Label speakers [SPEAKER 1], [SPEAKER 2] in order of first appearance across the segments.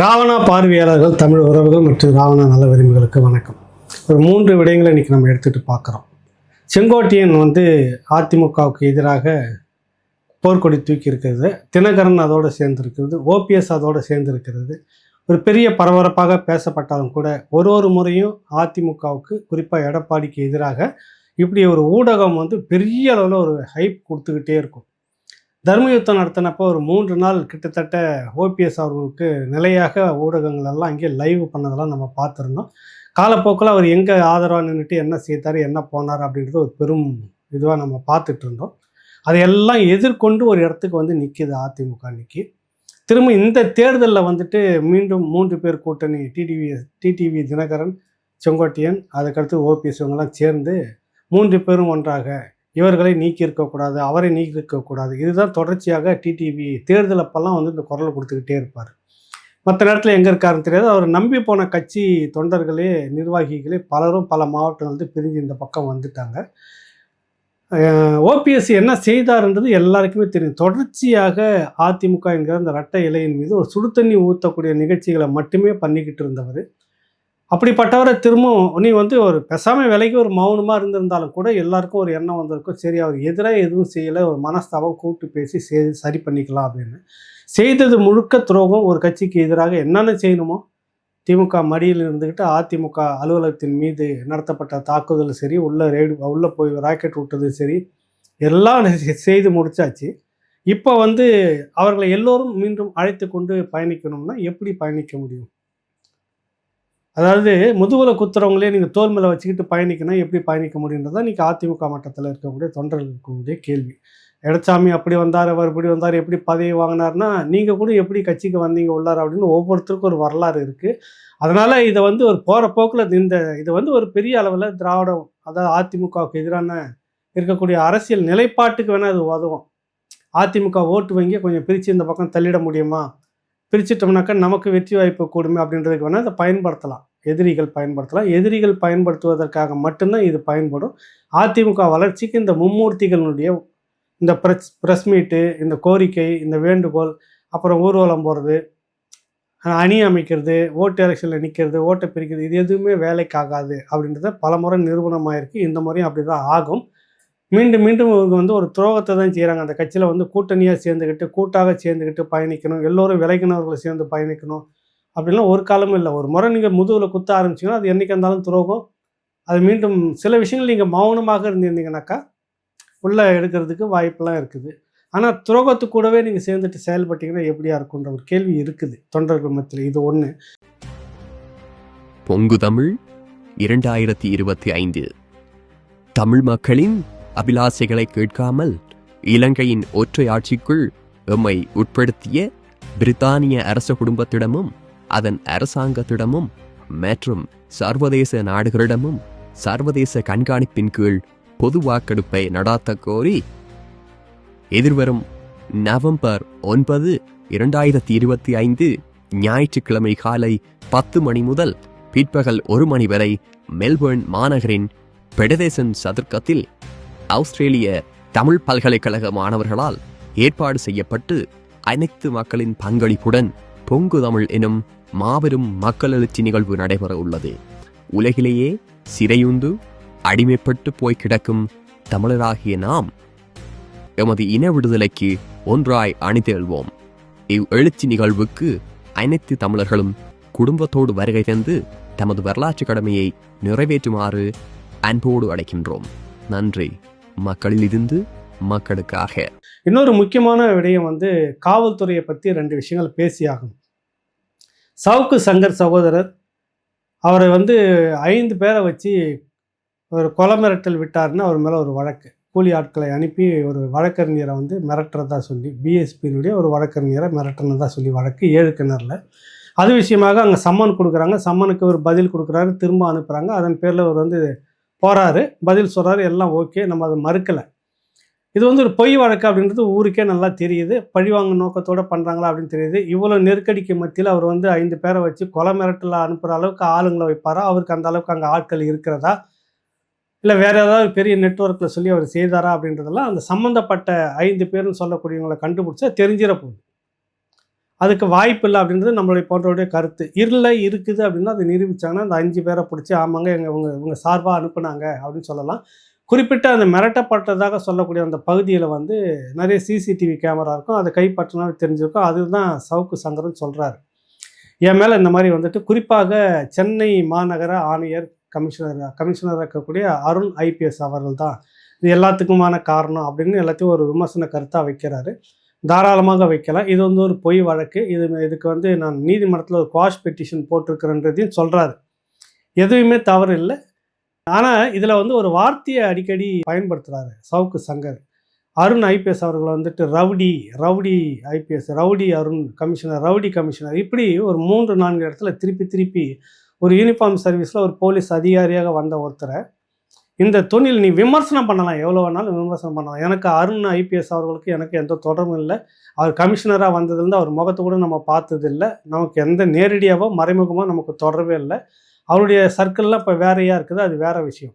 [SPEAKER 1] ராவணா பார்வையாளர்கள் தமிழ் உறவுகள் மற்றும் ராவணா நல விரும்பிகளுக்கு வணக்கம். ஒரு மூன்று விடயங்களை இன்றைக்கி நம்ம எடுத்துகிட்டு பார்க்குறோம். செங்கோட்டையன் வந்து அதிமுகவுக்கு எதிராக போர்க்கொடி தூக்கி இருக்கிறது தினகரன் அதோடு சேர்ந்திருக்கிறது. ஓபிஎஸ் அதோடு சேர்ந்திருக்கிறது. ஒரு பெரிய பரபரப்பாக பேசப்பட்டாலும் கூட ஒரு ஒரு முறையும் அதிமுகவுக்கு குறிப்பாக எடப்பாடிக்கு எதிராக இப்படி ஒரு ஊடகம் வந்து பெரிய அளவில் ஒரு ஹைப் கொடுத்துக்கிட்டே இருக்கும். தர்மயுத்தம் நடத்தினப்போ ஒரு மூன்று நாள் கிட்டத்தட்ட ஓபிஎஸ் அவர்களுக்கு நிலையாக ஊடகங்கள் எல்லாம் அங்கே லைவ் பண்ணதெல்லாம் நம்ம பார்த்துருந்தோம். காலப்போக்கில் அவர் எங்கே ஆதரவாக நின்றுட்டு என்ன செய்தார் என்ன போனார் அப்படின்றது ஒரு பெரும் இதுவாக நம்ம பார்த்துட்டு இருந்தோம் அதையெல்லாம் எதிர்கொண்டு ஒரு இடத்துக்கு வந்து நிற்கிது அதிமுக அன்னைக்கு. திரும்ப இந்த தேர்தலில் வந்துட்டு மீண்டும் மூன்று பேர் கூட்டணி டிடிவி டிடிவி தினகரன் செங்கோட்டையன் அதுக்கடுத்து ஓபிஎஸ் இவங்கெல்லாம் சேர்ந்து மூன்று பேரும் ஒன்றாக இவர்களை நீக்கி இருக்கக்கூடாது அவரை நீக்கி இருக்கக்கூடாது இதுதான் தொடர்ச்சியாக டிடிவி தேர்தல் அப்பெல்லாம் வந்து இந்த குரல் கொடுத்துக்கிட்டே இருப்பார். மற்ற நேரத்தில் எங்கே இருக்காருன்னு தெரியாது. அவர் நம்பி போன கட்சி தொண்டர்களே நிர்வாகிகளே பலரும் பல மாவட்டம் வந்து பிரிஞ்சு இந்த பக்கம் வந்துட்டாங்க. ஓபிஎஸ் என்ன செய்தார்ன்றது எல்லாருக்குமே தெரியும். தொடர்ச்சியாக அதிமுக என்கிற அந்த ரட்டை இலையின் மீது ஒரு சுடு தண்ணி ஊற்றக்கூடிய நிகழ்ச்சிகளை மட்டுமே பண்ணிக்கிட்டு இருந்தவர். அப்படிப்பட்டவரை திரும்பவும் நீ வந்து ஒரு பெசாமல் விலைக்கு ஒரு மௌனமாக இருந்திருந்தாலும் கூட எல்லாருக்கும் ஒரு எண்ணம் வந்திருக்கும். சரி அவர் எதிராக எதுவும் செய்யலை ஒரு மனஸ்தாபம் கூப்பிட்டு பேசி சே சரி பண்ணிக்கலாம் அப்படின்னு. செய்தது முழுக்க துரோகம். ஒரு கட்சிக்கு எதிராக என்னென்ன செய்யணுமோ திமுக மடியில் இருந்துக்கிட்டு அதிமுக அலுவலகத்தின் மீது நடத்தப்பட்ட தாக்குதல் சரி உள்ளே ரேடு உள்ளே போய் ராக்கெட் விட்டது சரி எல்லாம் செய்து முடிச்சாச்சு. இப்போ வந்து அவர்களை எல்லோரும் மீண்டும் அழைத்து கொண்டு பயணிக்கணும்னா எப்படி பயணிக்க முடியும்? அதாவது முதுகுல குத்துறவங்களே நீங்கள் தோல் மேலே வச்சுக்கிட்டு பயணிக்கணும் எப்படி பயணிக்க முடியுன்றதான் இன்றைக்கி அதிமுக மட்டத்தில் இருக்கக்கூடிய தொண்டர்கள் இருக்கக்கூடிய கேள்வி. எடச்சாமி அப்படி வந்தார் அவர் இப்படி வந்தார் எப்படி பதவி வாங்கினார்னா நீங்கள் கூட எப்படி கட்சிக்கு வந்தீங்க உள்ளார் அப்படின்னு ஒவ்வொருத்தருக்கும் ஒரு வரலாறு இருக்குது அதனால் இதை வந்து ஒரு போகிற போக்கில் இந்த இது வந்து ஒரு பெரிய அளவில் திராவிடம் அதாவது அதிமுகவுக்கு எதிரான இருக்கக்கூடிய அரசியல் நிலைப்பாட்டுக்கு வேணால் அது உதவும். அதிமுக ஓட்டு வாங்கி கொஞ்சம் பிரித்து இந்த பக்கம் தள்ளிட முடியுமா? பிரிச்சிட்டோம்னாக்கா நமக்கு வெற்றி வாய்ப்பு கூடுமே அப்படின்றதுக்கு வேணால் அதை பயன்படுத்தலாம். எதிரிகள் பயன்படுத்தலாம். எதிரிகள் பயன்படுத்துவதற்காக மட்டும்தான் இது பயன்படும். அதிமுக வளர்ச்சிக்கு இந்த மும்மூர்த்திகளுடைய இந்த ப்ரெஸ் ப்ரெஸ் மீட்டு இந்த கோரிக்கை இந்த வேண்டுகோள் அப்புறம் ஊர்வலம் போகிறது அணி அமைக்கிறது ஓட்டு எலெக்ஷனில் நிற்கிறது ஓட்டை பிரிக்கிறது இது எதுவுமே வேலைக்காகாது அப்படின்றத பல முறை நிரூபணமாயிருக்கு இந்த முறையும் அப்படி தான் ஆகும். மீண்டும் மீண்டும் இவங்க வந்து ஒரு துரோகத்தை தான் செய்கிறாங்க அந்த கட்சியில் வந்து கூட்டணியாக சேர்ந்துக்கிட்டு கூட்டாக சேர்ந்துக்கிட்டு பயணிக்கணும். எல்லோரும் விலகினவர்களை சேர்ந்து பயணிக்கணும். அப்படிலாம் ஒரு காலமும் இல்லை. ஒரு முறை நீங்கள் முதுகில் குத்த ஆரம்பிச்சிங்கன்னா அது என்றைக்கு இருந்தாலும் துரோகம். அது மீண்டும் சில விஷயங்கள் நீங்கள் மௌனமாக இருந்திருந்தீங்கன்னாக்கா உள்ளே எடுக்கிறதுக்கு வாய்ப்பெல்லாம் இருக்குது. ஆனால் துரோகத்து கூடவே நீங்கள் சேர்ந்துட்டு செயல்பட்டீங்கன்னா எப்படியா இருக்குன்ற ஒரு கேள்வி இருக்குது தொண்டர்கள் மத்தியில். இது ஒன்று
[SPEAKER 2] பொங்கு தமிழ் இரண்டாயிரத்தி இருபத்தி ஐந்து. தமிழ் மக்களின் அபிலாசைகளை கேட்காமல் இலங்கையின் ஒற்றை ஆட்சிக்குள் எம்மை உட்படுத்திய பிரித்தானிய அரச குடும்பத்திடமும் அதன் அரசாங்கத்திடமும் மற்றும் சர்வதேச நாடுகளிடமும் சர்வதேச கண்காணிப்பின் கீழ் பொது வாக்கெடுப்பை நடாத்த கோரி எதிர்வரும் நவம்பர் ஒன்பது இரண்டாயிரத்தி இருபத்தி ஐந்து ஞாயிற்றுக்கிழமை காலை பத்து மணி முதல் பிற்பகல் ஒரு மணி வரை மெல்பர்ன் மாநகரின் பெடதேசன் சதுர்க்கத்தில் ஆஸ்திரேலிய தமிழ் பல்கலைக்கழக மாணவர்களால் ஏற்பாடு செய்யப்பட்டு அனைத்து மக்களின் பங்களிப்புடன் பொங்கு தமிழ் எனும் மாபெரும் மக்கள் எழுச்சி நிகழ்வு நடைபெற உள்ளது. உலகிலேயே சிறையுந்து அடிமைப்பட்டு போய் கிடக்கும் தமிழராகிய நாம் எமது இன விடுதலைக்கு ஒன்றாய் அணிதேழ்வோம் இவ் எழுச்சி நிகழ்வுக்கு அனைத்து தமிழர்களும் குடும்பத்தோடு வருகை தந்து தமது வரலாற்று கடமையை நிறைவேற்றுமாறு அன்போடு அழைக்கின்றோம். நன்றி. மக்களிலிருந்து மக்களுக்காக.
[SPEAKER 1] இன்னொரு முக்கியமான விடயம் வந்து காவல்துறையை பற்றி ரெண்டு விஷயங்கள் பேசியாகும் சவுக்கு சங்கர் சகோதரர் அவரை வந்து ஐந்து பேரை வச்சு ஒரு கொலை மிரட்டல் விட்டார்னு அவர் மேலே ஒரு வழக்கு. கூலி ஆட்களை அனுப்பி ஒரு வழக்கறிஞரை வந்து மிரட்டுறதா சொல்லி பிஎஸ்பியினுடைய ஒரு வழக்கறிஞரை மிரட்டுனதா சொல்லி வழக்கு ஏழு கிணறுல. அது விஷயமாக அங்கே சம்மன் கொடுக்குறாங்க. சம்மனுக்கு ஒரு பதில் கொடுக்குறாரு திரும்ப அனுப்புகிறாங்க அதன் பேரில் அவர் வந்து போகிறாரு பதில் சொல்கிறாரு எல்லாம் ஓகே நம்ம அதை மறுக்கலை. இது வந்து ஒரு பொய் வழக்கு அப்படின்றது ஊருக்கே நல்லா தெரியுது. பழிவாங்க நோக்கத்தோடு பண்ணுறாங்களா அப்படின்னு தெரியுது. இவ்வளோ நெருக்கடிக்கு மத்தியில் அவர் வந்து ஐந்து பேரை வச்சு கொலை மிரட்டல அனுப்புகிற அளவுக்கு ஆளுங்களை வைப்பாரா? அவருக்கு அந்த அளவுக்கு அங்கே ஆட்கள் இருக்கிறதா? இல்லை வேறு ஏதாவது பெரிய நெட்ஒர்க்கில் சொல்லி அவர் செய்தாரா அப்படின்றதெல்லாம் அந்த சம்மந்தப்பட்ட ஐந்து பேர்னு சொல்லக்கூடியவங்களை கண்டுபிடிச்சா தெரிஞ்சிட போகுது. அதுக்கு வாய்ப்பு இல்லை அப்படின்றது நம்மளுடைய போன்றவருடைய கருத்து. இல்லை இருக்குது அப்படின்னா அதை நிரூபிச்சாங்கன்னா அந்த அஞ்சு பேரை பிடிச்சி ஆமாங்க எங்கள் இவங்க இவங்க சார்பாக அனுப்புனாங்க அப்படின்னு சொல்லலாம். குறிப்பிட்ட அந்த மிரட்டப்பட்டதாக சொல்லக்கூடிய அந்த பகுதியில் வந்து நிறைய சிசிடிவி கேமரா இருக்கும். அதை கைப்பற்றினா தெரிஞ்சிருக்கும். அதுதான் சவுக்கு சங்கரன் சொல்கிறாரு என் மேலே இந்த மாதிரி வந்துட்டு குறிப்பாக சென்னை மாநகர ஆணையர் கமிஷனர் கமிஷனராக இருக்கக்கூடிய அருண் ஐபிஎஸ் அவர்கள் தான் இது எல்லாத்துக்குமான காரணம் அப்படின்னு எல்லாத்தையும் ஒரு விமர்சன கருத்தாக வைக்கிறாரு. தாராளமாக வைக்கலாம். இது வந்து ஒரு பொய் வழக்கு. இது இதுக்கு வந்து நான் நீதிமன்றத்தில் ஒரு குவாஷ் பெட்டிஷன் போட்டிருக்கிறேன்றதையும் சொல்கிறாரு எதுவுமே தவறு இல்லை. ஆனால் இதில் வந்து ஒரு வார்த்தையை அடிக்கடி பயன்படுத்துகிறாரு சவுக்கு சங்கர். அருண் ஐபிஎஸ் அவர்கள் வந்துட்டு rowdy rowdy IPS rowdy Arun commissioner rowdy commissioner இப்படி ஒரு மூன்று நான்கு இடத்துல திருப்பி திருப்பி ஒரு யூனிஃபார்ம் சர்வீஸில் ஒரு போலீஸ் அதிகாரியாக வந்த ஒருத்தரை இந்த தொழில் நீ விமர்சனம் பண்ணலாம் எவ்வளோ வேணாலும் விமர்சனம் பண்ணலாம். எனக்கு அருண் ஐபிஎஸ் அவர்களுக்கு எனக்கு எந்த தொடர்பும் இல்லை. அவர் கமிஷனராக வந்ததுலேருந்து அவர் முகத்தை கூட நம்ம பார்த்ததில்லை. நமக்கு எந்த நேரடியாகவோ மறைமுகமாக நமக்கு தொடர்பே இல்லை. அவருடைய சர்க்கிள்லாம் இப்போ வேறையாக இருக்குது அது வேற விஷயம்.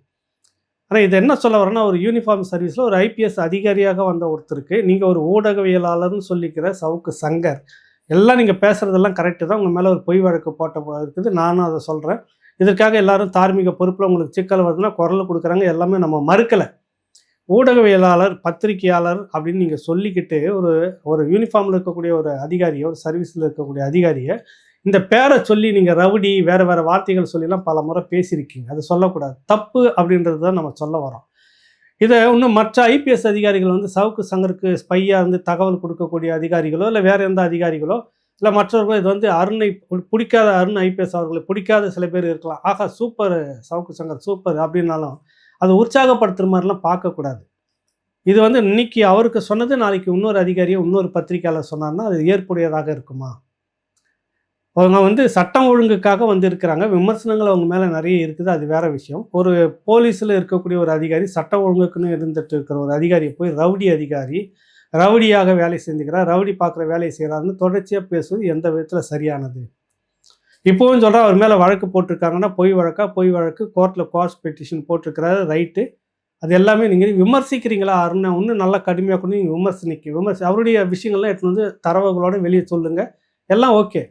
[SPEAKER 1] ஆனால் இது என்ன சொல்ல வரேன்னா ஒரு யூனிஃபார்ம் சர்வீஸில் ஒரு ஐபிஎஸ் அதிகாரியாக வந்த ஒருத்தருக்கு நீங்கள் ஒரு ஊடகவியலாளர்னு சொல்லிக்கிற சவுக்கு சங்கர். எல்லாம் நீங்கள் பேசுகிறதெல்லாம் கரெக்டு தான். உங்கள் மேலே ஒரு பொய் வழக்கு போட்ட இருக்குது. நானும் அதை சொல்கிறேன் இதற்காக எல்லாரும் தார்மீக பொறுப்பில் உங்களுக்கு சிக்கல் வருதுன்னா குரல் கொடுக்குறாங்க. எல்லாமே நம்ம மறுக்கலை. ஊடகவியலாளர் பத்திரிகையாளர் அப்படின்னு நீங்கள் சொல்லிக்கிட்டு ஒரு ஒரு யூனிஃபார்மில் இருக்கக்கூடிய ஒரு அதிகாரியை ஒரு சர்வீஸில் இருக்கக்கூடிய அதிகாரியை இந்த பேரை சொல்லி நீங்கள் ரவுடி வேறு வேறு வார்த்தைகள் சொல்லிலாம் பல முறை பேசியிருக்கீங்க. அது சொல்லக்கூடாது. தப்பு அப்படின்றது தான் நம்ம சொல்ல வரோம். இதை இன்னும் மற்ற ஐபிஎஸ் அதிகாரிகள் வந்து சவுக்கு சங்கருக்கு ஸ்பையாக இருந்து தகவல் கொடுக்கக்கூடிய அதிகாரிகளோ இல்லை வேறு எந்த அதிகாரிகளோ இல்லை மற்றவர்களோ இது வந்து அருணை பு- பிடிக்காத அருண் ஐபிஎஸ் அவர்களை பிடிக்காத சில பேர் இருக்கலாம். ஆகா சூப்பர் சவுக்கு சங்கர் சூப்பர் அப்படின்னாலும் அதை உற்சாகப்படுத்துகிற மாதிரிலாம் பார்க்கக்கூடாது. இது வந்து இன்னைக்கு அவருக்கு சொன்னது நாளைக்கு இன்னொரு அதிகாரியை இன்னொரு பத்திரிக்கையாளர் சொன்னார்னா அது ஏற்புடையதாக இருக்குமா? அவங்க வந்து சட்டம் ஒழுங்குக்காக வந்து இருக்கிறாங்க விமர்சனங்கள் அவங்க மேலே நிறைய இருக்குது. அது வேற விஷயம். ஒரு போலீஸில் இருக்கக்கூடிய ஒரு அதிகாரி சட்ட ஒழுங்குக்குன்னு இருந்துட்டு இருக்கிற ஒரு அதிகாரியை போய் ரவுடி அதிகாரி ரவுடியாக வேலை செஞ்சுக்கிறார். ரவுடி பார்க்குற வேலையை செய்கிறாருன்னு தொடர்ச்சியாக பேசுவது எந்த விதத்தில் சரியானது? இப்போவும் சொல்கிறா அவர் மேலே வழக்கு போட்டிருக்காங்கன்னா பொய் வழக்கா? பொய் வழக்கு. கோர்ட்டில் குவாஷ் பெட்டிஷன் போட்டிருக்கிறாரு. ரைட்டு அது எல்லாமே நீங்கள் விமர்சிக்கிறீங்களா? அருணை இன்னும் நல்லா கடுமையாக கொண்டு நீங்கள் விமர்சனிக்கு விமர்சி அவருடைய விஷயங்கள்லாம் எடுத்துகிட்டு வந்து தரவுகளோட வெளியே சொல்லுங்கள் எல்லாம் ஓகே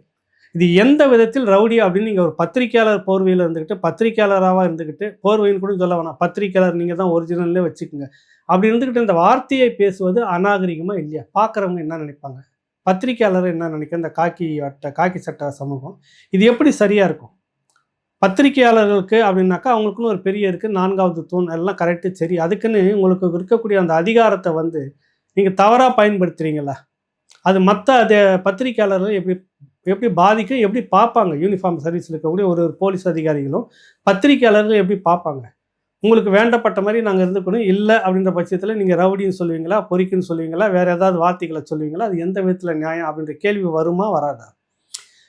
[SPEAKER 1] இது எந்த விதத்தில் ரவுடி அப்படின்னு நீங்கள் ஒரு பத்திரிக்கையாளர் போர்வையில் இருந்துக்கிட்டு பத்திரிக்கையாளராக இருந்துக்கிட்டு போர்வைன்னு கூட சொல்ல வேணாம். பத்திரிக்கையாளர் நீங்கள் தான் ஒரிஜினல்லே வச்சுக்கோங்க. அப்படி இருந்துக்கிட்டு இந்த வார்த்தையை பேசுவது அநாகரிகமாக இல்லையா? பார்க்குறவங்க என்ன நினைப்பாங்க? பத்திரிக்கையாளர் என்ன நினைக்க இந்த காக்கி அட்டை காக்கி சட்ட சமூகம் இது எப்படி சரியாக இருக்கும்? பத்திரிக்கையாளர்களுக்கு அப்படின்னாக்கா அவங்களுக்குன்னு ஒரு பெரிய இருக்குது நான்காவது தூண் எல்லாம் கரெக்டு சரி. அதுக்குன்னு உங்களுக்கு இருக்கக்கூடிய அந்த அதிகாரத்தை வந்து நீங்கள் தவறாக பயன்படுத்துகிறீங்களா அது மற்ற அது பத்திரிக்கையாளர்கள் எப்படி எப்படி பாதிக்கும் எப்படி பார்ப்பாங்க? யூனிஃபார்ம் சர்வீஸில் இருக்கக்கூடிய ஒரு ஒரு போலீஸ் அதிகாரிகளும் பத்திரிக்கையாளர்கள் எப்படி பார்ப்பாங்க? உங்களுக்கு வேண்டப்பட்ட மாதிரி நாங்கள் இருந்துக்கணும். இல்லை அப்படின்ற பட்சத்தில் நீங்கள் ரவுடின்னு சொல்லுவீங்களா பொறிக்குன்னு சொல்லுவீங்களா வேறு ஏதாவது வார்த்தைகளை சொல்லுவீங்களா? அது எந்த விதத்தில் நியாயம் அப்படின்ற கேள்வி வருமா வராதா?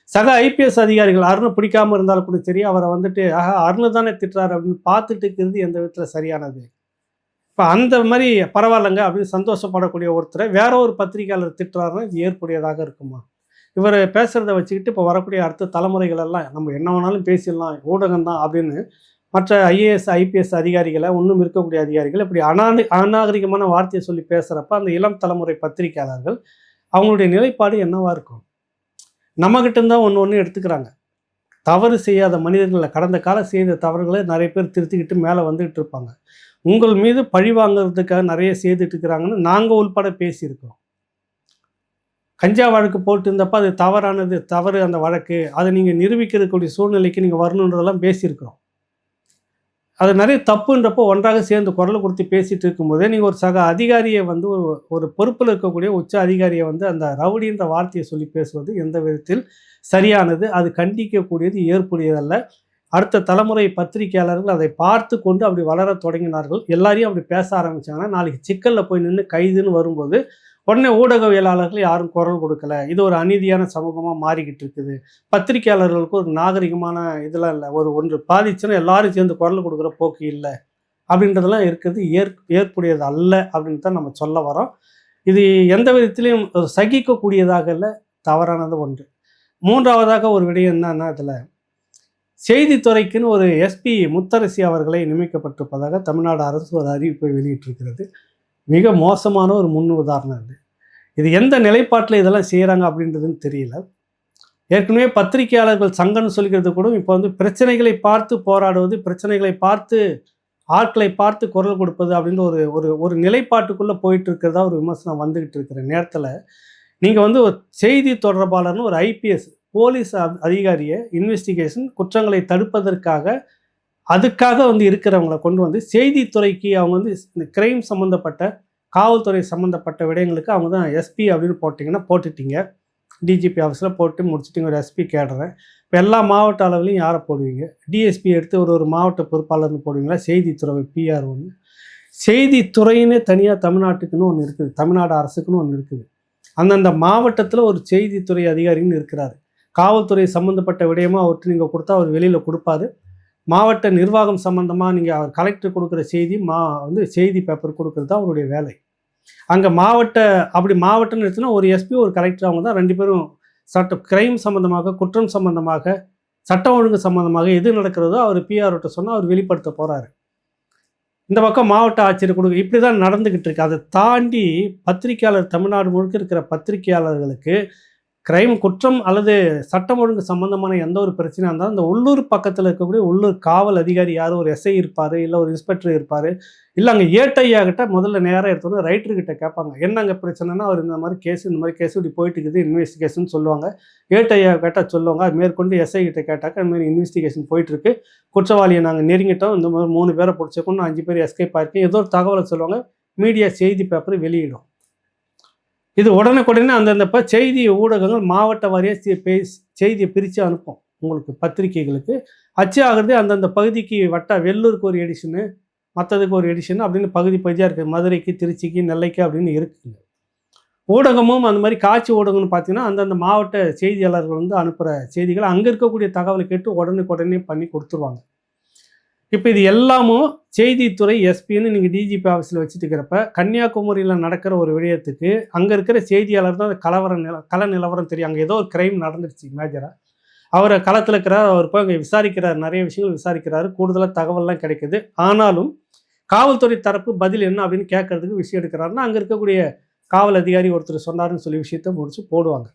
[SPEAKER 1] சக ஐபிஎஸ் அதிகாரிகள் அருணை பிடிக்காமல் இருந்தாலும் கூட சரி அவரை வந்துட்டு ஆஹா அருணை தானே திட்டுறாரு அப்படின்னு பார்த்துட்டு இருக்கிறது எந்த விதத்தில் சரியானது? இப்போ அந்த மாதிரி பரவாயில்லைங்க அப்படின்னு சந்தோஷப்படக்கூடிய ஒருத்தரை வேற ஒரு பத்திரிகையாளர் திட்டுறாருன்னா இது ஏற்புடையதாக இருக்குமா? இவர் பேசுகிறத வச்சுக்கிட்டு இப்போ வரக்கூடிய அடுத்த தலைமுறைகள் எல்லாம் நம்ம என்ன வேணாலும் பேசிடலாம் ஊடகம் தான் அப்படின்னு மற்ற ஐஏஎஸ் ஐபிஎஸ் அதிகாரிகளை ஒன்றும் இருக்கக்கூடிய அதிகாரிகள் இப்படி அநாதி அநாகரிகமான வார்த்தையை சொல்லி பேசுகிறப்ப அந்த இளம் தலைமுறை பத்திரிகையாளர்கள் அவங்களுடைய நிலைப்பாடு என்னவாக இருக்கும்? நம்மகிட்ட தான் ஒன்று ஒன்று எடுத்துக்கிறாங்க. தவறு செய்யாத மனிதர்களை கடந்த காலம் செய்த தவறுகளை நிறைய பேர் திருத்திக்கிட்டு மேலே வந்துகிட்டு இருப்பாங்க. உங்கள் மீது பழி வாங்குறதுக்காக நிறைய செய்துட்டு இருக்கிறாங்கன்னு நாங்கள் உள்பட பேசியிருக்கிறோம். கஞ்சா வழக்கு போட்டிருந்தப்ப அது தவறானது தவறு அந்த வழக்கு. அதை நீங்கள் நிரூபிக்கிறக்கூடிய சூழ்நிலைக்கு நீங்கள் வரணுன்றதெல்லாம் பேசியிருக்கிறோம். அது நிறைய தப்புன்றப்போ ஒன்றாக சேர்ந்து குரல் கொடுத்து பேசிட்டு இருக்கும்போதே நீங்கள் ஒரு சக அதிகாரியை வந்து ஒரு ஒரு பொறுப்பில் இருக்கக்கூடிய உச்ச அதிகாரியை வந்து அந்த ரவுடின்ற வார்த்தையை சொல்லி பேசுவது எந்த விதத்தில் சரியானது? அது கண்டிக்கக்கூடியது ஏற்புடையதல்ல. அடுத்த தலைமுறை பத்திரிகையாளர்கள் அதை பார்த்து கொண்டு அப்படி வளர தொடங்கினார்கள். எல்லாரையும் அப்படி பேச ஆரம்பித்தாங்கன்னா நாளைக்கு சிக்கலில் போய் நின்று கைதுன்னு வரும்போது உடனே ஊடகவியலாளர்கள் யாரும் குரல் கொடுக்கல. இது ஒரு அநீதியான சமூகமாக மாறிக்கிட்டு இருக்குது பத்திரிகையாளர்களுக்கு ஒரு நாகரிகமான இதெல்லாம் இல்லை. ஒரு ஒன்று பாதிச்சுன்னா எல்லாரும் சேர்ந்து குரல் கொடுக்குற போக்கு இல்லை. அப்படின்றதெல்லாம் இருக்கிறது ஏற் ஏற்புடையது அல்ல அப்படின்னு தான் நம்ம சொல்ல வரோம் இது எந்த விதத்திலையும் ஒரு சகிக்கக்கூடியதாக இல்லை தவறானது ஒன்று. மூன்றாவதாக ஒரு விடயம் என்னன்னா இதில் செய்தித்துறைக்குன்னு ஒரு எஸ்பி முத்தரசி அவர்களை நியமிக்கப்பட்டிருப்பதாக தமிழ்நாடு அரசு ஒரு அறிவிப்பை வெளியிட்டிருக்கிறது. மிக மோசமான ஒரு முன் உதாரணம் இது. இது எந்த நிலைப்பாட்டில் இதெல்லாம் செய்கிறாங்க அப்படின்றதுன்னு தெரியல. ஏற்கனவே பத்திரிகையாளர்கள் சங்கம்னு சொல்கிறது கூட இப்போ வந்து பிரச்சனைகளை பார்த்து போராடுவது பிரச்சனைகளை பார்த்து ஆட்களை பார்த்து குரல் கொடுப்பது அப்படின்ற ஒரு ஒரு ஒரு நிலைப்பாட்டுக்குள்ளே போயிட்டு இருக்கிறதா ஒரு விமர்சனம் வந்துகிட்டு இருக்கிற நேரத்தில் நீங்கள் வந்து ஒரு செய்தி தொடர்பாளர்னு ஒரு ஐபிஎஸ் போலீஸ் அதிகாரியை இன்வெஸ்டிகேஷன் குற்றங்களை தடுப்பதற்காக அதுக்காக வந்து இருக்கிறவங்கள கொண்டு வந்து செய்தித்துறைக்கு அவங்க வந்து இந்த கிரைம் சம்மந்தப்பட்ட காவல்துறை சம்மந்தப்பட்ட விடயங்களுக்கு அவங்க தான் எஸ்பி அப்படின்னு போட்டிங்கன்னா போட்டுட்டீங்க. டிஜிபி ஆஃபீஸில் போட்டு முடிச்சுட்டு ஒரு எஸ்பி கேடுறேன். இப்போ எல்லா மாவட்ட அளவுலையும் யாரை போடுவீங்க? டிஎஸ்பி எடுத்து ஒரு ஒரு மாவட்ட பொறுப்பாளர்னு போடுவீங்களா? செய்தித்துறை பிஆர் ஒன்று செய்தித்துறைன்னு தனியாக தமிழ்நாட்டுக்குன்னு ஒன்று இருக்குது. தமிழ்நாடு அரசுக்குன்னு ஒன்று இருக்குது. அந்தந்த மாவட்டத்தில் ஒரு செய்தித்துறை அதிகாரின்னு இருக்கிறாரு. காவல்துறை சம்மந்தப்பட்ட விடயமா அவர்கிட்ட நீங்கள் கொடுத்தா அவர் வெளியில் கொடுப்பாரு. மாவட்ட நிர்வாகம் சம்மந்தமாக நீங்கள் அவர் கலெக்டர் கொடுக்குற செய்தி மா வந்து செய்தி பேப்பர் கொடுக்குறது தான் அவருடைய வேலை. அங்கே மாவட்ட அப்படி மாவட்டம்னு எடுத்துனா ஒரு எஸ்பி ஒரு கலெக்டர் அவங்க தான் ரெண்டு பேரும் சட்ட கிரைம் சம்மந்தமாக குற்றம் சம்மந்தமாக சட்டம் ஒழுங்கு சம்மந்தமாக எது நடக்கிறதோ அவர் பிஆர்கிட்ட சொன்னால் அவர் வெளிப்படுத்த போகிறாரு இந்த பக்கம் மாவட்ட ஆட்சியர் கொடுக்க இப்படி தான் நடந்துக்கிட்டு இருக்கு. அதை தாண்டி பத்திரிக்கையாளர் தமிழ்நாடு முழுக்க இருக்கிற பத்திரிக்கையாளர்களுக்கு கிரைம் குற்றம் அல்லது சட்டம் ஒழுங்கு சம்பந்தமான எந்த ஒரு பிரச்சனையாக இருந்தாலும் இந்த உள்ளூர் பக்கத்தில் இருக்கக்கூடிய உள்ளூர் காவல் அதிகாரி யாரும் ஒரு எஸ்ஐ இருப்பார் இல்லை ஒரு இன்ஸ்பெக்டர் இருப்பார் இல்லை அங்கே ஏட்டையா கிட்ட முதல்ல நேராக எடுத்தோன்னே ரைட்டர்கிட்ட கேட்பாங்க. என்னங்க பிரச்சனைனா அவர் இந்த மாதிரி கேஸ் இந்த மாதிரி கேஸ் இப்படி போயிட்டு இருக்குது இன்வெஸ்டிகேஷன் சொல்லுவாங்க. ஏட்டையா கேட்டால் சொல்லுவாங்க. அது மேற்கொண்டு எஸ்ஐ கிட்ட கேட்டாக்க இந்த மாதிரி இன்வெஸ்டிகேஷன் போயிட்டு இருக்கு. குற்றவாளியை நாங்கள் நெருங்கிட்டோம். இந்த மாதிரி மூணு பேரை பிடிச்சிக்கணும் அஞ்சு பேர் எஸ்கேப் ஆயிருக்கேன். ஏதோ ஒரு தகவலை சொல்லுவாங்க. மீடியா செய்தி பேப்பர் வெளியிடும். இது உடனுக்குடனே அந்தந்த இப்போ செய்தி ஊடகங்கள் மாவட்ட வாரியாக செய்தியை பிரித்து அனுப்பும். உங்களுக்கு பத்திரிகைகளுக்கு. அச்சு ஆகிறது அந்தந்த பகுதிக்கு வட்ட வெள்ளூருக்கு ஒரு எடிஷனு மற்றதுக்கு ஒரு எடிஷன் அப்படின்னு பகுதி பகுதியாக இருக்குது மதுரைக்கு திருச்சிக்கு நெல்லைக்கு அப்படின்னு இருக்குது ஊடகமும் அந்த மாதிரி காட்சி ஊடகம்னு பார்த்தீங்கன்னா அந்தந்த மாவட்ட செய்தியாளர்கள் வந்து அனுப்புகிற செய்திகள் அங்கே இருக்கக்கூடிய தகவலை கேட்டு உடனுக்குடனே பண்ணி கொடுத்துருவாங்க. இப்போ இது எல்லாமும் செய்தித்துறை எஸ்பின்னு நீங்கள் டிஜிபி ஆஃபீஸில் வச்சுட்டு இருக்கிறப்ப கன்னியாகுமரியில் நடக்கிற ஒரு விடயத்துக்கு அங்கே இருக்கிற செய்தியாளர் தான் அந்த கலவர நில கல நிலவரம் தெரியும். அங்கே ஏதோ ஒரு கிரைம் நடந்துருச்சு மேஜராக அவரை களத்தில் இருக்கிறார் அவர் போய் அங்கே விசாரிக்கிறார் நிறைய விஷயங்கள் விசாரிக்கிறாரு கூடுதலாக தகவல்லாம் கிடைக்குது. ஆனாலும் காவல்துறை தரப்பு பதில் என்ன அப்படின்னு கேட்கறதுக்கு விஷயம் எடுக்கிறாருன்னா அங்கே இருக்கக்கூடிய காவல் அதிகாரி ஒருத்தர் சொன்னாருன்னு சொல்லி விஷயத்த முடிச்சு போடுவாங்க.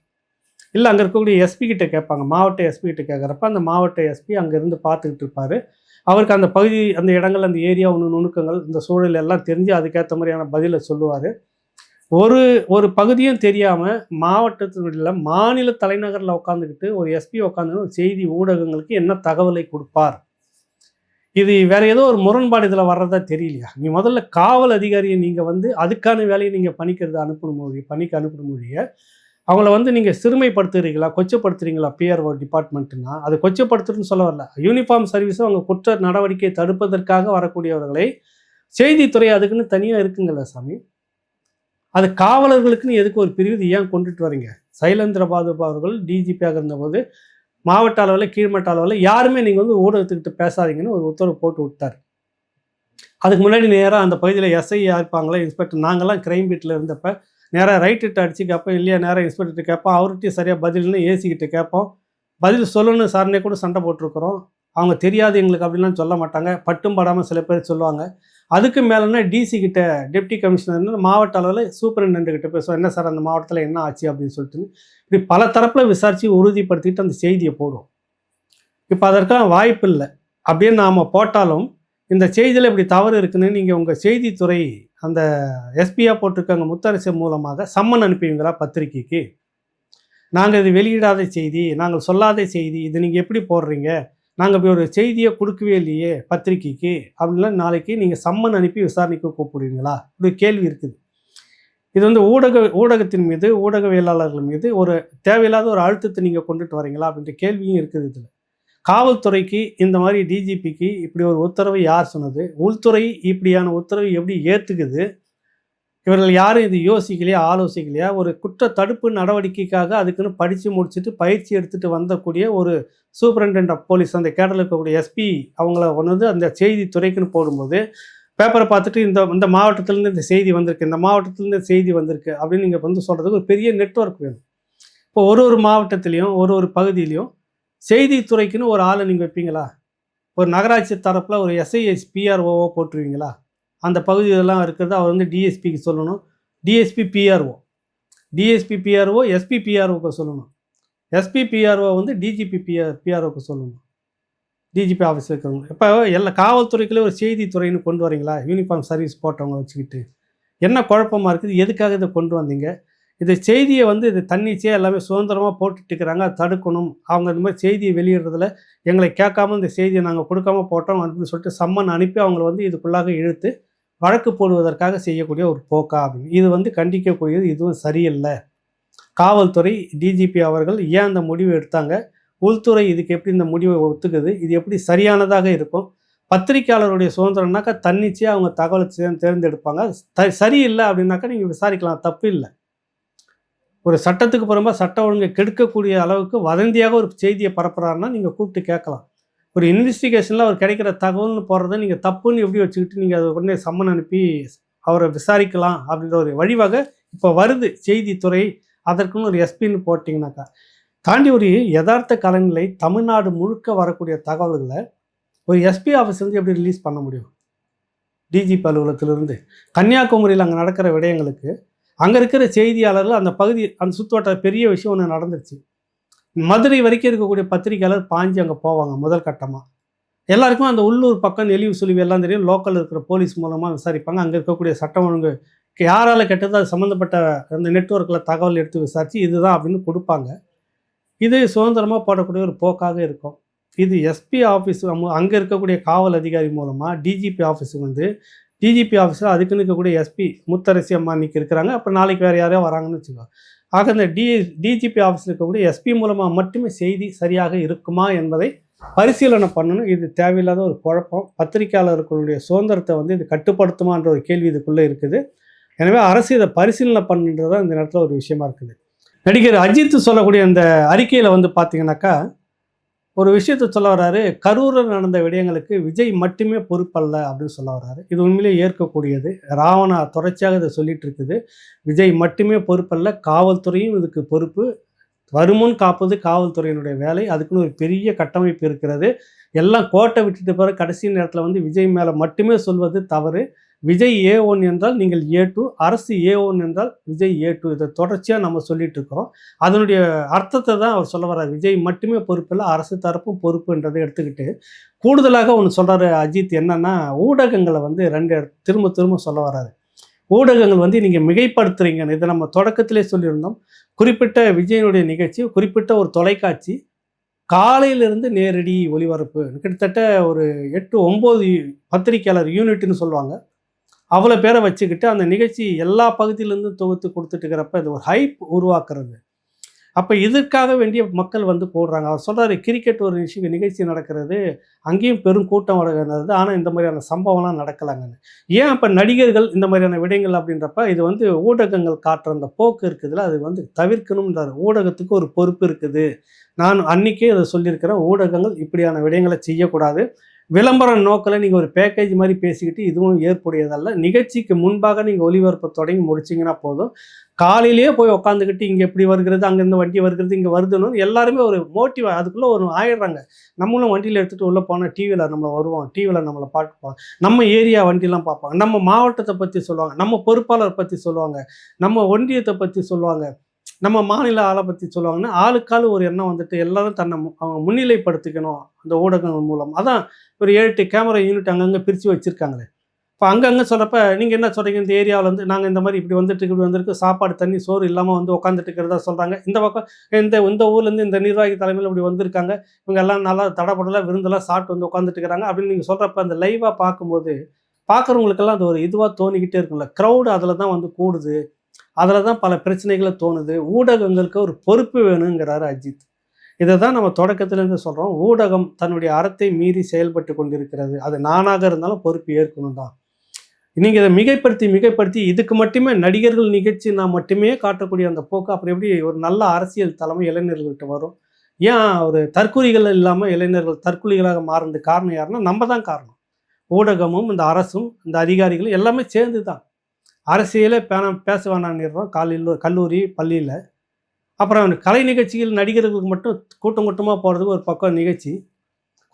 [SPEAKER 1] இல்லை அங்கே இருக்கக்கூடிய எஸ்பி கிட்ட கேட்பாங்க. மாவட்ட எஸ்பி கிட்ட கேட்குறப்ப அந்த மாவட்ட எஸ்பி அங்கேருந்து பார்த்துக்கிட்டு இருப்பார். அவருக்கு அந்த பகுதி அந்த இடங்கள் அந்த ஏரியா ஒன்று நுணுக்கங்கள் இந்த சூழல் எல்லாம் தெரிஞ்சு அதுக்கேற்ற மாதிரியான பதிலை சொல்லுவார். ஒரு ஒரு பகுதியும் தெரியாமல் மாவட்டத்தினுடைய மாநில தலைநகரில் உட்காந்துக்கிட்டு ஒரு எஸ்பி உட்காந்து செய்தி ஊடகங்களுக்கு என்ன தகவலை கொடுப்பார்? இது வேற ஏதோ ஒரு முரண்பாடு இதில் வர்றதா தெரியலையா? நீ முதல்ல காவல் அதிகாரியை நீங்கள் வந்து அதுக்கான வேலையை நீங்கள் பணிக்கிறது அனுப்பணும் மொழி பணிக்கு அனுப்பணும் மொழிய அவங்கள வந்து நீங்கள் சிறுமைப்படுத்துகிறீங்களா கொச்சப்படுத்துறீங்களா பிஆர்ஓ டிபார்ட்மெண்ட்னா அது கொச்சப்படுத்துறதுன்னு சொல்ல வரல. யூனிஃபார்ம் சர்வீஸும் அவங்க குற்ற நடவடிக்கையை தடுப்பதற்காக வரக்கூடியவர்களை செய்தித்துறை அதுக்குன்னு தனியாக இருக்குங்கல்ல சாமி? அது காவலர்களுக்குன்னு எதுக்கு ஒரு பிரிவு ஏன் கொண்டுட்டு வரீங்க? சைலேந்திர பாதுபா அவர்கள் டிஜிபியாக இருந்தபோது மாவட்ட அளவில் கீழ்மட்ட அளவில் யாருமே நீங்கள் வந்து ஊடகத்துக்கிட்ட பேசாதீங்கன்னு ஒரு உத்தரவு போட்டு விட்டார். அதுக்கு முன்னாடி நேராக அந்த பகுதியில் எஸ்ஐ இருப்பாங்களே இன்ஸ்பெக்டர்? நாங்கள்லாம் கிரைம் பீட்டில் இருந்தப்போ நேராக ரைட்டு அடிச்சு கேட்போம் இல்லையா நேராக இன்ஸ்பெக்டர்கிட்ட கேட்போம். அவர்கிட்ட சரியாக பதில்னு ஏசிக்கிட்ட கேட்போம். பதில் சொல்லணும் சார்னே கூட சண்டை போட்டிருக்கிறோம். அவங்க தெரியாது எங்களுக்கு அப்படிலாம் சொல்ல மாட்டாங்க. பட்டும் படாமல் சில பேர் சொல்லுவாங்க. அதுக்கு மேலேனா டிசி கிட்ட டெப்டி கமிஷனர் மாவட்ட அளவில் சூப்பரிண்டென்ட் கிட்ட பேசுவோம். என்ன சார் அந்த மாவட்டத்தில் என்ன ஆச்சு அப்படின்னு சொல்லிட்டு இப்படி பல தரப்பில் விசாரித்து உறுதிப்படுத்திட்டு அந்த செய்தியை போடும் இப்போ அதற்கெல்லாம் வாய்ப்பு இல்லை. அப்படியே நாம் போட்டாலும் இந்த செய்தியில் இப்படி தவறு இருக்குன்னு நீங்கள் உங்கள் செய்தித்துறை அந்த எஸ்பியாக போட்டிருக்காங்க முத்தரசு மூலமாக சம்மன் அனுப்புவீங்களா பத்திரிக்கைக்கு நாங்கள் இது வெளியிடாத செய்தி நாங்கள் சொல்லாத செய்தி இது நீங்கள் எப்படி போடுறீங்க? நாங்கள் இப்படி ஒரு செய்தியை கொடுக்கவே இல்லையே பத்திரிக்கைக்கு அப்படின்லாம் நாளைக்கு நீங்கள் சம்மன் அனுப்பி விசாரணைக்கு கூப்பிடுவீங்களா இப்படி கேள்வி இருக்குது. இது வந்து ஊடக ஊடகத்தின் மீது ஊடகவியலாளர்கள் மீது ஒரு தேவையில்லாத ஒரு அழுத்தத்தை நீங்கள் கொண்டுட்டு வரீங்களா அப்படின்ற கேள்வியும் இருக்குது இதில். காவல்துறைக்கு இந்த மாதிரி டிஜிபிக்கு இப்படி ஒரு உத்தரவை யார் சொன்னது? உள்துறை இப்படியான உத்தரவை எப்படி ஏற்றுக்குது இவர்கள் யாரும் இது யோசிக்கலையா ஆலோசிக்கலையா? ஒரு குற்ற தடுப்பு நடவடிக்கைக்காக அதுக்குன்னு படித்து முடிச்சுட்டு பயிற்சி எடுத்துகிட்டு வந்தக்கூடிய ஒரு சூப்பரண்டென்ட் ஆஃப் போலீஸ் அந்த கேட்டலில் இருக்கக்கூடிய எஸ்பி அவங்கள ஒன்று வந்து அந்த செய்தி துறைக்குன்னு போடும்போது பேப்பரை பார்த்துட்டு இந்த இந்த மாவட்டத்திலேருந்து இந்த செய்தி வந்திருக்கு இந்த மாவட்டத்திலேருந்து செய்தி வந்திருக்கு அப்படின்னு நீங்கள் வந்து சொல்கிறதுக்கு ஒரு பெரிய நெட்வொர்க் வேணும். இப்போ ஒரு ஒரு மாவட்டத்துலேயும் ஒரு ஒரு பகுதியிலையும் செய்தித்துறைக்குன்னு ஒரு ஆளை நீங்கள் வைப்பீங்களா? ஒரு நகராட்சி தரப்பில் ஒரு எஸ்ஐஎஸ் பிஆர்ஓவோ போட்டுருவீங்களா? அந்த பகுதியெல்லாம் இருக்கிறது அவர் வந்து டிஎஸ்பிக்கு சொல்லணும். DSP PRO DSP PRO SP பிஆர்ஓக்கு சொல்லணும். எஸ்பி பிஆர்ஓ வந்து டிஜிபி பிஆர் பிஆர்ஓக்கு சொல்லணும். டிஜிபி ஆஃபீஸ் இருக்கிறவங்க. இப்போ எல்லா காவல்துறைக்குள்ளே ஒரு செய்தித்துறைன்னு கொண்டு வரீங்களா? யூனிஃபார்ம் சர்வீஸ் போட்டவங்க வச்சுக்கிட்டு. என்ன குழப்பமாக இருக்குது? எதுக்காக இதை கொண்டு வந்தீங்க? இந்த செய்தியை வந்து இது தன்னிச்சையாக எல்லாமே சுதந்திரமாக போட்டுட்டு இருக்கிறாங்க அதை தடுக்கணும். அவங்க இந்த மாதிரி செய்தியை வெளியிடுறதுல எங்களை கேட்காம இந்த செய்தியை நாங்கள் கொடுக்காம போட்டோம் அப்படின்னு சொல்லிட்டு சம்மன் அனுப்பி அவங்கள வந்து இதுக்குள்ளாக இழுத்து வழக்கு போடுவதற்காக செய்யக்கூடிய ஒரு போக்கா அப்படின்னு. இது வந்து கண்டிக்கக்கூடியது இதுவும் சரியில்லை. காவல்துறை டிஜிபி அவர்கள் ஏன் அந்த முடிவு எடுத்தாங்க? உள்துறை இதுக்கு எப்படி இந்த முடிவை ஒத்துக்குது? இது எப்படி சரியானதாக இருக்கும்? பத்திரிக்கையாளருடைய சுதந்திரம்னாக்கா தன்னிச்சையாக அவங்க தகவலை தேர்ந்தெடுப்பாங்க. த சரியில்லை அப்படின்னாக்கா நீங்கள் விசாரிக்கலாம் தப்பு இல்லை. ஒரு சட்டத்துக்கு புறம்பா சட்ட ஒழுங்கை கெடுக்கக்கூடிய அளவுக்கு வதந்தியாக ஒரு செய்தியை பரப்புறாருன்னா நீங்கள் கூப்பிட்டு கேட்கலாம். ஒரு இன்வெஸ்டிகேஷனில் அவர் கிடைக்கிற தகவல்னு போடுறத நீங்கள் தப்புன்னு எப்படி வச்சுக்கிட்டு நீங்கள் அதை உடனே சம்மன் அனுப்பி அவரை விசாரிக்கலாம் அப்படின்ற ஒரு வழிவகை இப்போ வருது செய்தித்துறை. அதற்குன்னு ஒரு எஸ்பின்னு போட்டிங்கனாக்கா தாண்டி ஒரு யதார்த்த கலநிலை தமிழ்நாடு முழுக்க வரக்கூடிய தகவல்களை ஒரு எஸ்பி ஆஃபீஸ் வந்து எப்படி ரிலீஸ் பண்ண முடியும்? டிஜிபி அலுவலகத்திலிருந்து. கன்னியாகுமரியில் அங்கே நடக்கிற விடயங்களுக்கு அங்கே இருக்கிற செய்தியாளர்கள் அந்த பகுதி அந்த சுற்றுவட்ட பெரிய விஷயம் ஒன்று நடந்துருச்சு. மதுரை வரைக்கும் இருக்கக்கூடிய பத்திரிகையாளர் பாஞ்சு அங்கே போவாங்க முதல் கட்டமாக எல்லாருக்கும் அந்த உள்ளூர் பக்கம் நெளிவு சுழிவு எல்லாம் தெரியும். லோக்கல் இருக்கிற போலீஸ் மூலமாக விசாரிப்பாங்க. அங்கே இருக்கக்கூடிய சட்டம் ஒழுங்கு யாரால் கெட்டதோ அது சம்மந்தப்பட்ட அந்த நெட்வொர்க்கில் தகவல் எடுத்து விசாரித்து இதுதான் அப்படின்னு கொடுப்பாங்க. இது சுதந்திரமாக போடக்கூடிய ஒரு போக்காக இருக்கும். இது எஸ்பி ஆஃபீஸ் அங்கே இருக்கக்கூடிய காவல் அதிகாரி மூலமாக டிஜிபி ஆஃபீஸுக்கு வந்து டிஜிபி ஆஃபீஸில் அதுக்குன்னு இருக்கக்கூடிய எஸ்பி முத்தரசி அம்மா இன்னைக்கு இருக்கிறாங்க. அப்புறம் நாளைக்கு வேறு யாரையோ வராங்கன்னு வச்சுக்கோங்க. ஆக இந்த டி டிஜிபி ஆஃபீஸில் இருக்கக்கூடிய எஸ்பி மூலமாக மட்டுமே செய்தி சரியாக இருக்குமா என்பதை பரிசீலனை பண்ணணும். இது தேவையில்லாத ஒரு குழப்பம். பத்திரிகையாளர்களுடைய சுதந்திரத்தை வந்து இது கட்டுப்படுத்துமான்ற ஒரு கேள்வி இதுக்குள்ளே இருக்குது. எனவே அரசு இதை பரிசீலனை பண்ணுன்றது தான் இந்த நேரத்தில் ஒரு விஷயமா இருக்குது. நடிகர் அஜித் சொல்லக்கூடிய அந்த அறிக்கையில் வந்து பார்த்தீங்கன்னாக்கா ஒரு விஷயத்தை சொல்ல வர்றாரு கரூரில் நடந்த விடயங்களுக்கு விஜய் மட்டுமே பொறுப்பல்ல அப்படின்னு சொல்ல வர்றாரு. இது உண்மையிலேயே ஏற்கக்கூடியது. ராவணா தொடர்ச்சியாக இதை சொல்லிட்டு இருக்குது. விஜய் மட்டுமே பொறுப்பல்ல காவல்துறையும் இதுக்கு பொறுப்பு. வருமுன் காப்பது காவல்துறையினுடைய வேலை. அதுக்குன்னு ஒரு பெரிய கட்டமைப்பு இருக்கிறது. எல்லாம் கோட்டை விட்டுட்டு பிறகு கடைசி நேரத்தில் வந்து விஜய் மேலே மட்டுமே சொல்வது தவறு. விஜய் ஏ ஒன் என்றால் நீங்கள் ஏ டூ அரசு ஏ ஒன் என்றால் விஜய் ஏ டூ இதை தொடர்ச்சியாக நம்ம சொல்லிட்டு இருக்கோம் அதனுடைய அர்த்தத்தை தான் அவர் சொல்ல வர்றார். விஜய் மட்டுமே பொறுப்பில்லை அரசு தரப்பும் பொறுப்புன்றதை எடுத்துக்கிட்டு கூடுதலாக ஒன்று சொல்கிறாரு அஜித் என்னன்னா ஊடகங்களை வந்து ரெண்டு திரும்ப திரும்ப சொல்ல வர்றாரு. ஊடகங்கள் வந்து நீங்கள் மிகைப்படுத்துறீங்க. இதை நம்ம தொடக்கத்திலே சொல்லியிருந்தோம். குறிப்பிட்ட விஜயனுடைய நிகழ்ச்சி குறிப்பிட்ட ஒரு தொலைக்காட்சி காலையிலிருந்து நேரடி ஒளிபரப்பு கிட்டத்தட்ட ஒரு எட்டு ஒம்பது பத்திரிக்கையாளர் யூனிட்னு சொல்லுவாங்க. அவ்வளோ பேரை வச்சுக்கிட்டு அந்த நிகழ்ச்சி எல்லா பகுதியிலேருந்து தொகுத்து கொடுத்துட்டுக்கிறப்ப இது ஒரு ஹைப் உருவாக்குறது. அப்போ இதற்காக வேண்டிய மக்கள் வந்து போடுறாங்க. அவர் சொல்கிறாரு கிரிக்கெட் ஒரு விஷயம் நிகழ்ச்சி நடக்கிறது. அங்கேயும் பெரும் கூட்டம் வருகிறது ஆனால் இந்த மாதிரியான சம்பவம்லாம் நடக்கலாங்கன்னு. ஏன் அப்போ நடிகர்கள் இந்த மாதிரியான விடயங்கள் அப்படின்றப்ப இது வந்து ஊடகங்கள் காட்டுற அந்த போக்கு இருக்குதுல்ல அது வந்து தவிர்க்கணும்ன்றார். ஊடகத்துக்கு ஒரு பொறுப்பு இருக்குது. நான் அன்னைக்கே அதை சொல்லியிருக்கிறேன். ஊடகங்கள் இப்படியான விடயங்களை செய்யக்கூடாது. விளம்பர நோக்கில் நீங்கள் ஒரு பேக்கேஜ் மாதிரி பேசிக்கிட்டு இதுவும் ஏற்புடையதல்ல. நிகழ்ச்சிக்கு முன்பாக நீங்கள் ஒளிபரப்பை தொடங்கி முடிச்சிங்கன்னா போதும். காலையிலேயே போய் உட்காந்துக்கிட்டு இங்கே எப்படி வருகிறது அங்கேருந்து வண்டி வருகிறது இங்கே வருதுன்னு எல்லாருமே ஒரு மோட்டிவ் அதுக்குள்ளே ஒரு ஆயிடுறாங்க. நம்மளும் வண்டியில் எடுத்துகிட்டு உள்ளே போனால் டிவியில் நம்ம வருவோம் டிவியில் நம்மளை பார்ப்போம். நம்ம ஏரியா வண்டிலாம் பார்ப்பாங்க நம்ம மாவட்டத்தை பற்றி சொல்லுவாங்க நம்ம பொறுப்பாளர் பற்றி சொல்லுவாங்க நம்ம ஒன்றியத்தை பற்றி சொல்லுவாங்க நம்ம மாநில ஆளை பற்றி சொல்லுவாங்கன்னா ஆளுக்காள் ஒரு எண்ணம் வந்துட்டு எல்லாரும் தன்னை மு- அவங்க முன்னிலைப்படுத்திக்கணும். அந்த ஊடகங்கள் மூலம். அதான் ஒரு ஏழு எட்டு கேமரா யூனிட் அங்கங்கே பிரித்து வச்சுருக்காங்களே. இப்போ அங்கங்கே சொல்கிறப்ப நீங்கள் என்ன சொல்கிறீங்க இந்த ஏரியாவில் வந்து நாங்கள் இந்த மாதிரி இப்படி வந்துட்டு இப்படி வந்திருக்கு சாப்பாடு தண்ணி சோறு இல்லாமல் வந்து உட்காந்துட்டு இருக்கிறதா சொல்கிறாங்க இந்த பக்கம் இந்த இந்த ஊர்லேருந்து இந்த நிர்வாகி தலைமையில் இப்படி வந்திருக்காங்க. இவங்க எல்லாம் நல்லா தடப்படலாம் விருந்தெல்லாம் சாப்பிட்டு வந்து உட்காந்துட்டு இருக்கிறாங்க அப்படின்னு நீங்கள் சொல்கிறப்ப அந்த லைவாக பார்க்கும்போது பார்க்குறவங்களுக்கெல்லாம் அது ஒரு இதுவாக தோணிக்கிட்டே இருக்கும்ல. க்ரௌடு அதில் தான் வந்து கூடுது. அதில் தான் பல பிரச்சனைகளை தோணுது. ஊடகங்களுக்கு ஒரு பொறுப்பு வேணுங்கிறாரு அஜித். இதை தான் நம்ம தொடக்கத்திலேருந்து சொல்கிறோம் ஊடகம் தன்னுடைய அறத்தை மீறி செயல்பட்டு கொண்டிருக்கிறது. அது நானாக இருந்தாலும் பொறுப்பு ஏற்கணும் தான் நீங்கள் இதை மிகைப்படுத்தி மிகைப்படுத்தி இதுக்கு மட்டுமே நடிகர்கள் நிகழ்ச்சி நான் மட்டுமே காட்டக்கூடிய அந்த போக்கு அப்புறம் எப்படி ஒரு நல்ல அரசியல் தலைமை இளைஞர்கள்ட்ட வரும்? ஏன் ஒரு தற்கொலைகள் இல்லாமல் இளைஞர்கள் தற்கொலைகளாக மாறினது காரணம் யாருன்னா நம்ம தான் காரணம். ஊடகமும் இந்த அரசும் இந்த அதிகாரிகளும் எல்லாமே சேர்ந்து தான் அரசியலே பேண பேச வேணான்னு காலையில் கல்லூரி பள்ளியில். அப்புறம் கலை நிகழ்ச்சிகள் நடிகர்களுக்கு மட்டும் கூட்டம் கூட்டமாக போகிறதுக்கு ஒரு பக்கம் நிகழ்ச்சி.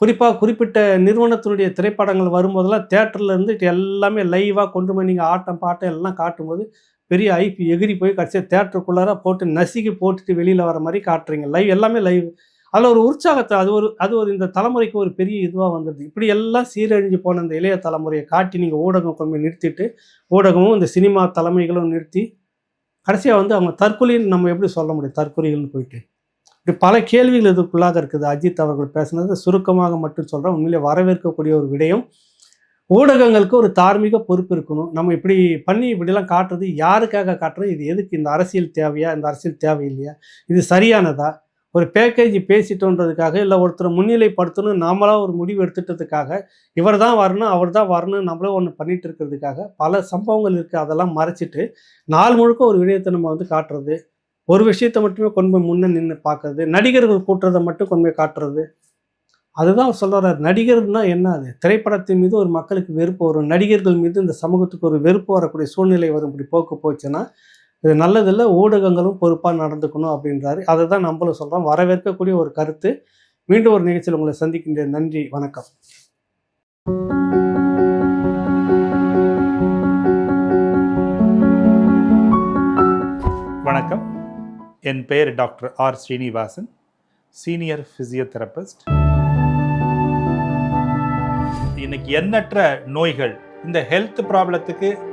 [SPEAKER 1] குறிப்பாக குறிப்பிட்ட நிறுவனத்தினுடைய திரைப்படங்கள் வரும்போதெல்லாம் தேட்டரில் இருந்து எல்லாமே லைவாக கொண்டு போய் நீங்கள் ஆட்டம் பாட்டம் எல்லாம் காட்டும்போது பெரிய ஐபி எகிரி போய் கடைசியாக தேட்டருக்குள்ளார போட்டு நசுக்கி போட்டுட்டு வெளியில் வர மாதிரி காட்டுறீங்க. லைவ் எல்லாமே லைவ் அதில் ஒரு உற்சாகத்தை அது ஒரு அது ஒரு இந்த தலைமுறைக்கு ஒரு பெரிய இதுவாக வந்தது இப்படி எல்லாம் சீரழிஞ்சு போன இந்த இளைய தலைமுறையை காட்டி நீங்கள் ஊடகம் கொண்டு போய் நிறுத்திட்டு ஊடகமும் இந்த சினிமா தலைமைகளும் நிறுத்தி கடைசியாக வந்து அவங்க தற்கொலைன்னு நம்ம எப்படி சொல்ல முடியும்? தற்கொலைகள்னு போயிட்டு. இப்படி பல கேள்விகள் இதுக்குள்ளாக இருக்குது. அஜித் அவர்கள் பேசுனது சுருக்கமாக மட்டும் சொல்கிறேன் உண்மையிலே வரவேற்கக்கூடிய ஒரு விடயம். ஊடகங்களுக்கு ஒரு தார்மீக பொறுப்பு இருக்கணும். நம்ம இப்படி பண்ணி இப்படிலாம் காட்டுறது யாருக்காக காட்டுறது? இது எதுக்கு இந்த அரசியல் தேவையா? இந்த அரசியல் தேவையில்லையா? இது சரியானதா? ஒரு பேக்கேஜ் பேசிட்டோன்றதுக்காக இல்லை ஒருத்தரை முன்னிலைப்படுத்தணும் நாமளாக ஒரு முடிவு எடுத்துட்டதுக்காக இவர் தான் வரணும் அவர் தான் வரணும் நம்மளே ஒன்று பண்ணிட்டு இருக்கிறதுக்காக பல சம்பவங்கள் இருக்குது அதெல்லாம் மறைச்சிட்டு நாள் முழுக்க ஒரு விடயத்தை நம்ம வந்து காட்டுறது ஒரு விஷயத்தை மட்டுமே கொண்டு போய் முன்னே நின்று பார்க்கறது நடிகர்கள் கூட்டுறதை மட்டும் கொண்டு போய் காட்டுறது. அதுதான் அவர் சொல்கிறார் நடிகர்னா என்ன அது? திரைப்படத்தின் மீது ஒரு மக்களுக்கு வெறுப்பு வரும். நடிகர்கள் மீது இந்த சமூகத்துக்கு ஒரு வெறுப்பு வரக்கூடிய சூழ்நிலை வரும். இப்படி போக்கு போச்சுன்னா இது நல்லதில்லை ஊடகங்களும் பொறுப்பாக நடந்துக்கணும் அப்படின்றாரு. அதை தான் நம்மளும் சொல்கிறோம் வரவேற்கக்கூடிய ஒரு கருத்து. மீண்டும் ஒரு நிகழ்ச்சியில் உங்களை சந்திக்கின்றேன். நன்றி வணக்கம்.
[SPEAKER 3] வணக்கம். என் பெயர் doctor R Srinivasan senior physiotherapist. இன்னைக்கு எண்ணற்ற நோய்கள் இந்த ஹெல்த் ப்ராப்ளத்துக்கு